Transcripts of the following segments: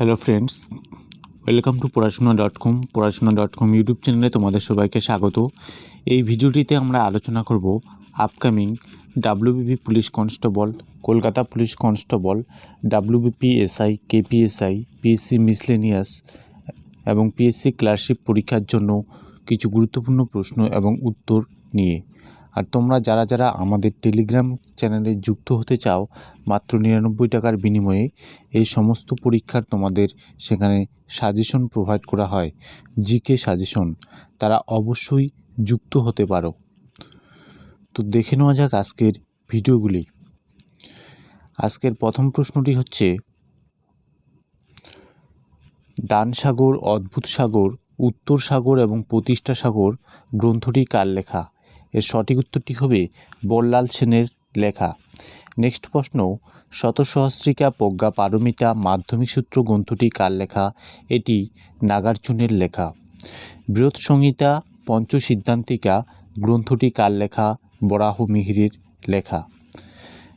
Hello friends welcome to Porashona dot com Porashona dot com YouTube চ্যানেলে তোমাদের সবাইকে স্বাগত। এই ভিডিওটিতে আমরা আলোচনা করব upcoming WBP police constable, Kolkata police constable WBP SI KPSI PSC miscellaneous এবং পিএসসি ক্লার্কশিপ পরীক্ষার জন্য কিছু গুরুত্বপূর্ণ প্রশ্ন এবং উত্তর নিয়ে। আর তোমরা যারা যারা আমাদের টেলিগ্রাম চ্যানেলে যুক্ত হতে চাও, মাত্র নিরানব্বই টাকার বিনিময়ে এই সমস্ত পরীক্ষার তোমাদের সেখানে সাজেশন প্রোভাইড করা হয় জিকে সাজেশন তারা অবশ্যই যুক্ত হতে পারো। তো দেখে নেওয়া যাক আজকের ভিডিওগুলি। আজকের প্রথম প্রশ্নটি হচ্ছে, দান সাগর, অদ্ভুত সাগর, উত্তর সাগর এবং প্রতিষ্ঠা সাগর গ্রন্থটি কার লেখা? এর সঠিক উত্তরটি হবে বল্লাল সেনের লেখা। নেক্সট প্রশ্ন শত সহস্রিকা প্রজ্ঞা পারমিতা মাধ্যমিক সূত্র গ্রন্থটি কার লেখা? এটি নাগার্জুনের লেখা। বৃহৎ সংহিতা পঞ্চসিদ্ধান্তিকা গ্রন্থটি কার লেখা? বরাহ মিহিরের লেখা।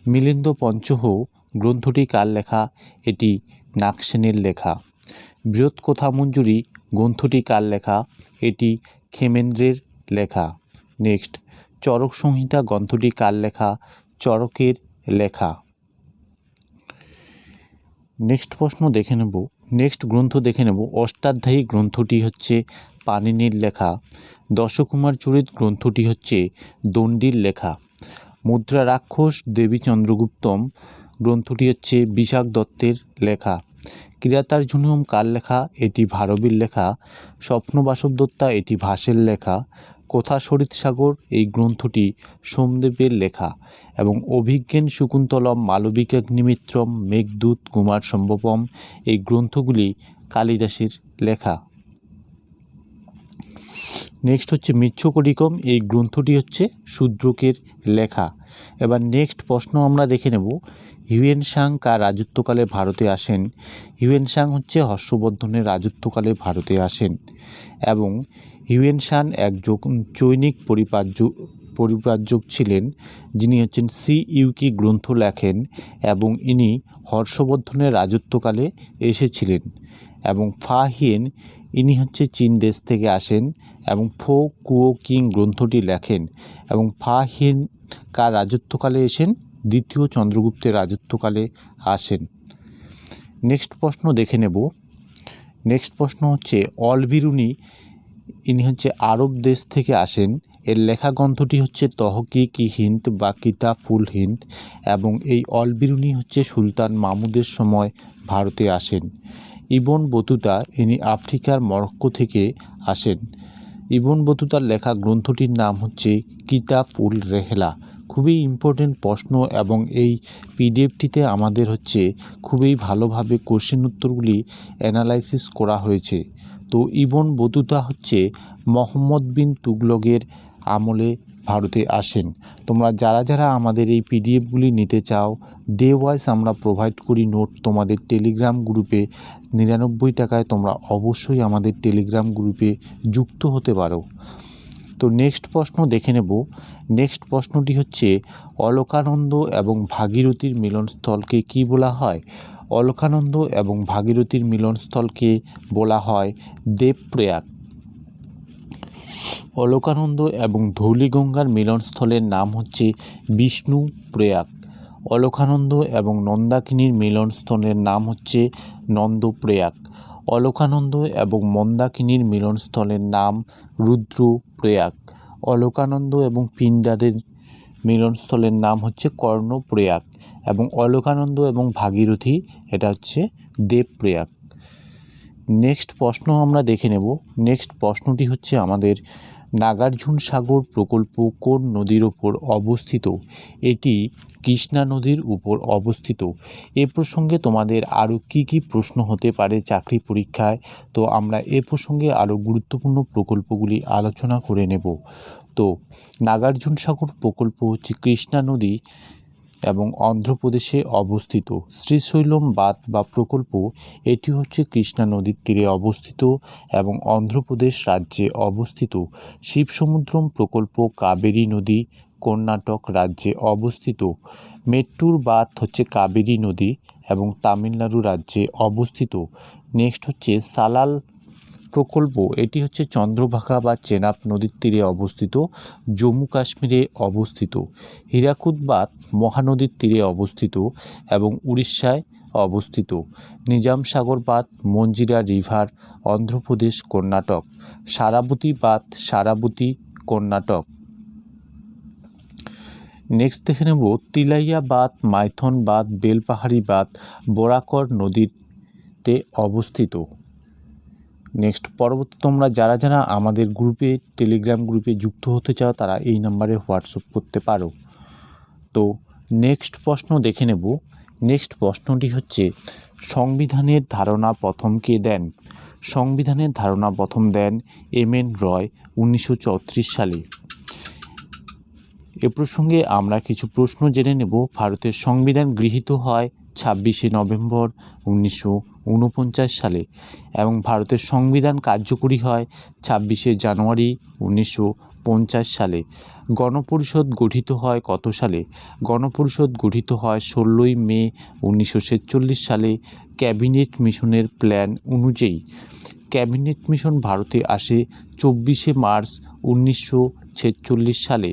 মিলিন্দ পঞ্চহ গ্রন্থটি কার লেখা? এটি নাগসেনের লেখা। বৃহৎ কথা মঞ্জুরি গ্রন্থটি কার লেখা? এটি ক্ষেমেন্দ্রের লেখা। নেক্সট চরক সংহিতা গ্রন্থটি কার লেখা? চরকের লেখা। নেক্সট প্রশ্ন দেখে নেব। নেক্সট গ্রন্থ দেখে নেব। অষ্টাধ্যায়ী গ্রন্থটি হচ্ছে পানিনির লেখা। দশকুমার চরিত গ্রন্থটি হচ্ছে দণ্ডির লেখা। মুদ্রা রাক্ষস দেবী চন্দ্রগুপ্তম গ্রন্থটি হচ্ছে বিশাখ দত্তের লেখা। কিরাতার্জুনিয়ম কার লেখা? এটি ভারবীর লেখা। স্বপ্নবাসব দত্তা, এটি ভাসের লেখা। কথা সরিত সাগর এই গ্রন্থটি সোমদেবের লেখা এবং অভিজ্ঞান শকুন্তলম মালবিকাগ্নিমিত্রম মেঘদূত কুমার সম্ভবম এই গ্রন্থগুলি কালিদাসের লেখা। নেক্সট হচ্ছে মিচ্ছকটিকম, এই গ্রন্থটি হচ্ছে শূদ্রকের লেখা। এবার নেক্সট প্রশ্ন আমরা দেখে নেব হিউয়েন সাং কার রাজত্বকালে ভারতে আসেন? হিউয়েন সাং হচ্ছে হর্ষবর্ধনের রাজত্বকালে ভারতে আসেন এবং হিউয়েন সান এক চৈনিক পরিপার্য, পরিব্রাজক ছিলেন, যিনি হচ্ছেন সি ইউকি গ্রন্থ লেখেন এবং ইনি হর্ষবর্ধনের রাজত্বকালে এসেছিলেন এবং ফা হিয়েন, ইনি হচ্ছে চীন দেশ থেকে আসেন এবং ফো কুও কিং গ্রন্থটি লেখেন এবং ফা হিয়েন কার রাজত্বকালে এসেন? দ্বিতীয় চন্দ্রগুপ্তের রাজত্বকালে আসেন। নেক্সট প্রশ্ন দেখে নেব। নেক্সট প্রশ্ন হচ্ছে, অলবিরুনি ইনি হচ্ছে আরব দেশ থেকে আসেন। এর লেখা গ্রন্থটি হচ্ছে তহকি কি হিন্দ বা কিতাব ফুল হিন্দ এবং এই অলবিরুনি হচ্ছে সুলতান মামুদের সময় ভারতে আসেন। ইবন বতুতা ইনি আফ্রিকার মরক্কো থেকে আসেন। ইবন বতুতার লেখা গ্রন্থটির নাম হচ্ছে কিতাব উল রেহলা। খুবই ইম্পর্টেন্ট প্রশ্ন এবং এই পিডিএফটিতে আমাদের হচ্ছে খুবই ভালোভাবে কোশ্চেন উত্তরগুলি অ্যানালাইসিস করা হয়েছে। তো ইবন বতুতা হচ্ছে মোহাম্মদ বিন তুগলকের আমলে ভারতে আসেন। তোমরা যারা যারা আমাদের এই পিডিএফগুলি নিতে চাও, ডে ওয়াইজ আমরা প্রোভাইড করি নোট তোমাদের টেলিগ্রাম গ্রুপে। নিরানব্বই টাকায় তোমরা অবশ্যই আমাদের টেলিগ্রাম গ্রুপে যুক্ত হতে পারো। তো নেক্সট প্রশ্ন দেখে নেব। নেক্সট প্রশ্নটি হচ্ছে, অলকানন্দ এবং ভাগীরথীর মিলনস্থলকে কি বলা হয়? অলকানন্দ এবং ভাগীরথীর মিলনস্থলকে বলা হয় দেবপ্রয়াগ। অলকানন্দ এবং ধৌলিগঙ্গার মিলনস্থলের নাম হচ্ছে বিষ্ণু প্রয়াগ অলকানন্দ এবং নন্দাকিনীর মিলনস্থলের নাম হচ্ছে নন্দপ্রয়াগ। অলকানন্দ এবং মন্দাকিনীর মিলনস্থলের নাম রুদ্র প্রয়াগ অলকানন্দ এবং পিণ্ডারের মিলনস্থলের নাম হচ্ছে কর্ণপ্রয়াগ এবং অলোকানন্দ এবং ভাগীরথী, এটা হচ্ছে দেবপ্রয়াগ। নেক্সট প্রশ্ন আমরা দেখে নেব। নেক্সট প্রশ্নটি হচ্ছে আমাদের, নাগার্জুন সাগর প্রকল্প কোন নদীর ওপর অবস্থিত? এটি কৃষ্ণা নদীর উপর অবস্থিত। এ প্রসঙ্গে তোমাদের আরও কি কি প্রশ্ন হতে পারে চাকরি পরীক্ষায়? তো আমরা এ প্রসঙ্গে আরও গুরুত্বপূর্ণ প্রকল্পগুলি আলোচনা করে নেব। তো নাগার্জুন সাগর প্রকল্প হচ্ছে কৃষ্ণা নদী এবং অন্ধ্রপ্রদেশে অবস্থিত। শ্রীশৈলম বাঁধ বা প্রকল্প, এটি হচ্ছে কৃষ্ণা নদীর তীরে অবস্থিত এবং অন্ধ্রপ্রদেশ রাজ্যে অবস্থিত। শিবসমুদ্রম প্রকল্প কাবেরী নদী, কর্ণাটক রাজ্যে অবস্থিত। মেট্টুর বাঁধ হচ্ছে কাবেরী নদী এবং তামিলনাড়ু রাজ্যে অবস্থিত। নেক্সট হচ্ছে সালাল প্রকল্প, এটি হচ্ছে চন্দ্রভাগা বা চেনাব নদীর তীরে অবস্থিত, জম্মু কাশ্মীরে অবস্থিত, হীরাকুদ বাঁধ মহানদীর তীরে অবস্থিত এবং উড়িষ্যায় অবস্থিত নিজাম সাগর বাঁধ মঞ্জিরা রিভার, অন্ধ্রপ্রদেশ, কর্ণাটক সারাবতী বাঁধ সারাবতী, কর্ণাটক। নেক্সট দেখে নেব তিলাইয়া বাঁধ মাইথন বাঁধ বেলপাহাড়ি বাঁধ বরাকর নদীতে অবস্থিত। নেক্সট পরবর্তী তোমরা যারা যারা আমাদের গ্রুপে টেলিগ্রাম গ্রুপে যুক্ত হতে চাও, তারা এই নাম্বারে হোয়াটসঅ্যাপ করতে পারো। তো নেক্সট প্রশ্ন দেখে নেব। নেক্সট প্রশ্নটি হচ্ছে, সংবিধানের ধারণা প্রথম কে দেন? সংবিধানের ধারণা প্রথম দেন এম এন রয়, উনিশশো চৌত্রিশ সালে। এ প্রসঙ্গে আমরা কিছু প্রশ্ন জেনে নেব। ভারতের সংবিধান গৃহীত হয় ছাব্বিশে নভেম্বর, উনিশশো উনপঞ্চাশ সালে এবং ভারতের সংবিধান কার্যকরী হয় ছাব্বিশে জানুয়ারি উনিশশো পঞ্চাশ সালে। গণপরিষদ গঠিত হয় কত সালে? গণপরিষদ গঠিত হয় ষোলোই মে উনিশশো ছেচল্লিশ সালে ক্যাবিনেট মিশনের প্ল্যান অনুযায়ী। ক্যাবিনেট মিশন ভারতে আসে চব্বিশে মার্চ উনিশশো ছেচল্লিশ সালে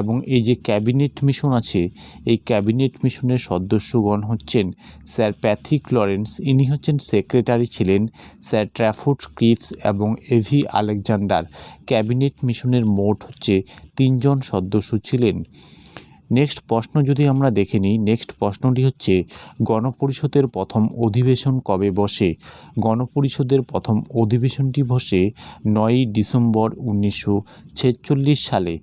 এবং এই যে ক্যাবিনেট মিশন আছে, এই ক্যাবিনেট মিশনের সদস্যগণ হচ্ছেন স্যার প্যাথিক লরেন্স। ইনি হচ্ছেন সেক্রেটারি ছিলেন স্যার ট্র্যাফোর্ড ক্রিপস এবং এভি আলেকজান্ডার। ক্যাবিনেট মিশনের মোট হচ্ছে তিনজন সদস্য ছিলেন। নেক্সট প্রশ্ন যদি আমরা দেখে নিই, নেক্সট প্রশ্নটি হচ্ছে, গণপরিষদের প্রথম অধিবেশন কবে বসে? গণপরিষদের প্রথম অধিবেশনটি বসে নয়ই ডিসেম্বর উনিশশো ছেচল্লিশ সালে।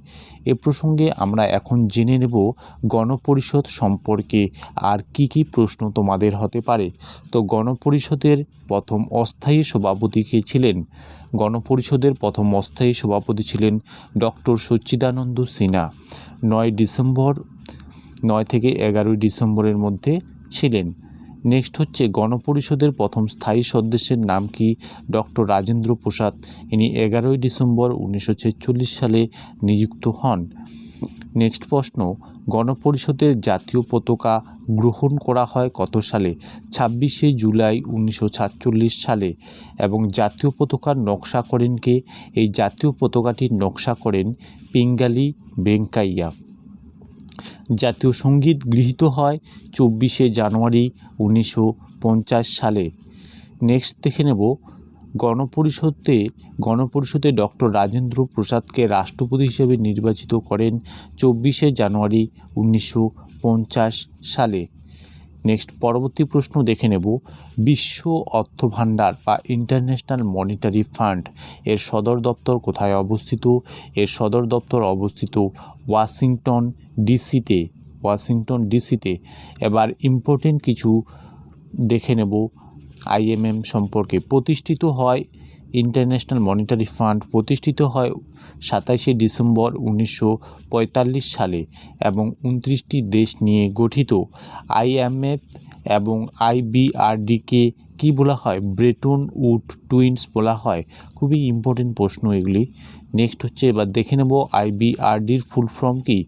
এ প্রসঙ্গে আমরা এখন জেনে নেব গণপরিষদ সম্পর্কে আর কি কি প্রশ্ন তোমাদের হতে পারে। তো গণপরিষদের প্রথম অস্থায়ী সভাপতি কে ছিলেন? গণপরিষদের প্রথম অস্থায়ী সভাপতি ছিলেন ডক্টর সচ্চিদানন্দ সিনহা। নয় ডিসেম্বর, নয় থেকে এগারোই ডিসেম্বরের মধ্যে ছিলেন। নেক্সট হচ্ছে গণপরিষদের প্রথম স্থায়ী সদস্যের নাম কি? ডক্টর রাজেন্দ্র প্রসাদ। ইনি এগারোই ডিসেম্বর উনিশশো ছেচল্লিশ সালে নিযুক্ত হন। নেক্সট প্রশ্ন, গণপরিষদের জাতীয় পতাকা গ্রহণ করা হয় কত সালে? ছাব্বিশে জুলাই উনিশশো সাতচল্লিশ সালে। এবং জাতীয় পতাকার নকশা করেন কে? এই জাতীয় পতাকাটির নকশা করেন পিঙ্গালি বেঙ্কাইয়া। জাতীয় সংগীত গৃহীত হয় চব্বিশে জানুয়ারি উনিশশো পঞ্চাশ সালে। নেক্সট দেখে নেব গণপরিষদে গণপরিষদে ডক্টর রাজেন্দ্র প্রসাদকে রাষ্ট্রপতি হিসেবে নির্বাচিত করেন চব্বিশে জানুয়ারি উনিশশো পঞ্চাশ সালে। নেক্সট পরবর্তী প্রশ্ন দেখে নেব। বিশ্ব অর্থ ভাণ্ডার বা ইন্টারন্যাশনাল মনিটারি ফান্ড এর সদর দপ্তর কোথায় অবস্থিত? এর সদর দপ্তর অবস্থিত ওয়াশিংটন ডিসিতে। ওয়াশিংটন ডিসিতে। এবার ইম্পর্টেন্ট কিছু দেখে নেব। আইএমএম সম্পর্কে প্রতিষ্ঠিত হয়, ইন্টারন্যাশনাল মনিটারি ফান্ড প্রতিষ্ঠিত হয় সাতাশে ডিসেম্বর উনিশশো পঁয়তাল্লিশ সালে এবং উনত্রিশটি দেশ নিয়ে গঠিত। আইএমএফ এবং আইবিআরডিকে কি বলা হয়? ব্রেটন উড টুইন্স বলা হয়। খুবই ইম্পর্টেন্ট প্রশ্ন এগুলি। নেক্সট হচ্ছে, এবার দেখে নেব আইবিআরডির ফুল ফর্ম কি?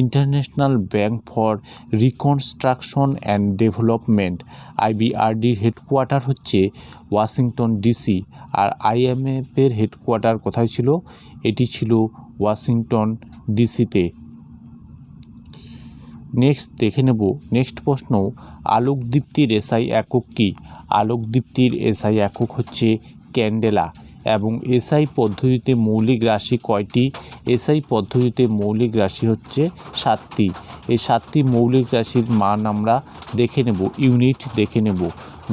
International Bank for Reconstruction and Development আইবিআরডির headquarter হচ্ছে ওয়াশিংটন ডিসি আর আইএমএফের হেডকোয়ার্টার কোথায় ছিল? এটি ছিল ওয়াশিংটন ডিসিতে নেক্সট দেখে নেব। নেক্সট প্রশ্ন, আলোকদীপ্তির এসআই একক কী? আলোকদীপ্তির এসআই একক হচ্ছে ক্যান্ডেলা এবং এসআই পদ্ধতিতে মৌলিক রাশি কয়টি? এসআই পদ্ধতিতে মৌলিক রাশি হচ্ছে সাতটি। এই সাতটি মৌলিক রাশির মান আমরা দেখে নেব, ইউনিট দেখে নেব।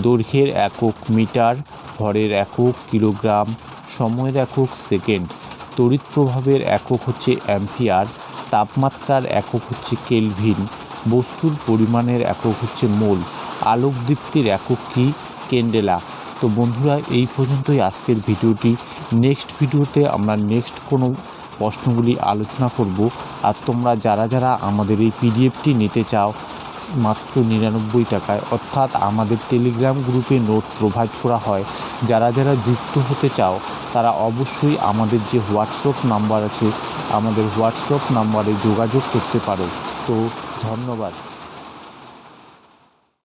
দৈর্ঘ্যের একক, মিটার, ভরের একক, কিলোগ্রাম, সময়ের একক, সেকেন্ড। তড়িৎ প্রভাবের একক হচ্ছে অ্যাম্পিয়ার তাপমাত্রার একক হচ্ছে কেলভিন, বস্তুর পরিমাণের একক হচ্ছে মোল, আলোকদীপ্তির একক কী? ক্যান্ডেলা। তো বন্ধুরা, এই পর্যন্তই আজকের ভিডিওটি। নেক্সট ভিডিওতে আমরা নেক্সট কোনো প্রশ্নগুলি আলোচনা করব। আর তোমরা যারা যারা আমাদের এই পিডিএফটি নিতে চাও মাত্র নিরানব্বই টাকায়। অর্থাৎ আমাদের টেলিগ্রাম গ্রুপে নোট প্রোভাইড করা হয়। যারা যারা যুক্ত হতে চাও, তারা অবশ্যই আমাদের যে হোয়াটসঅ্যাপ নাম্বার আছে, আমাদের হোয়াটসঅ্যাপ নাম্বারে যোগাযোগ করতে পারো। তো ধন্যবাদ।